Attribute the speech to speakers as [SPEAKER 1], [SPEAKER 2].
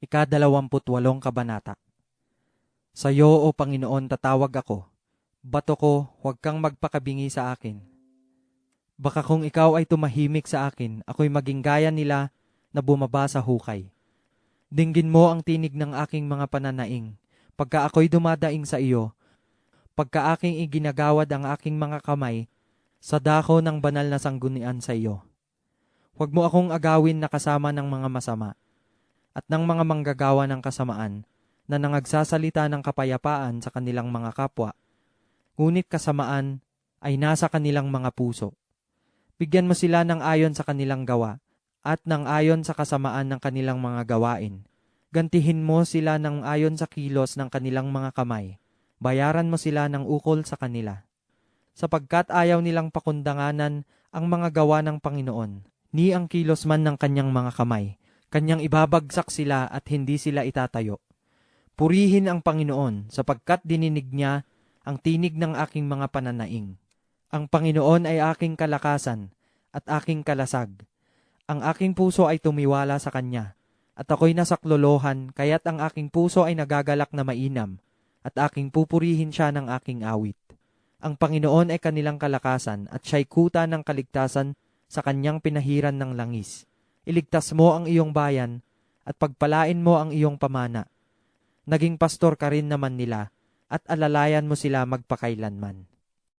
[SPEAKER 1] Ikadalawamputwalong Kabanata Sa iyo, O Panginoon, tatawag ako. Bato ko, huwag kang magpakabingi sa akin. Baka kung ikaw ay tumahimik sa akin, ako'y maging gaya nila na bumaba sa hukay. Dinggin mo ang tinig ng aking mga pananaing, pagka ako'y dumadaing sa iyo, pagka aking iginagawad ang aking mga kamay, sa dako ng banal na sanggunian sa iyo. Huwag mo akong agawin na kasama ng mga masama, at ng mga manggagawa ng kasamaan, na nangagsasalita ng kapayapaan sa kanilang mga kapwa, ngunit kasamaan ay nasa kanilang mga puso. Bigyan mo sila ng ayon sa kanilang gawa, at ng ayon sa kasamaan ng kanilang mga gawain. Gantihin mo sila ng ayon sa kilos ng kanilang mga kamay. Bayaran mo sila ng ukol sa kanila. Sapagkat ayaw nilang pakundanganan ang mga gawa ng Panginoon, ni ang kilos man ng kanyang mga kamay. Kanyang ibabagsak sila at hindi sila itatayo. Purihin ang Panginoon sapagkat dininig niya ang tinig ng aking mga pananaing. Ang Panginoon ay aking kalakasan at aking kalasag. Ang aking puso ay tumiwala sa Kanya, at ako'y nasaklolohan, kaya't ang aking puso ay nagagalak na mainam, at aking pupurihin siya ng aking awit. Ang Panginoon ay kanilang kalakasan, at siya'y kuta ng kaligtasan sa kanyang pinahiran ng langis. Iligtas mo ang iyong bayan, at pagpalain mo ang iyong pamana. Naging pastor ka rin naman nila, at alalayan mo sila magpakailanman.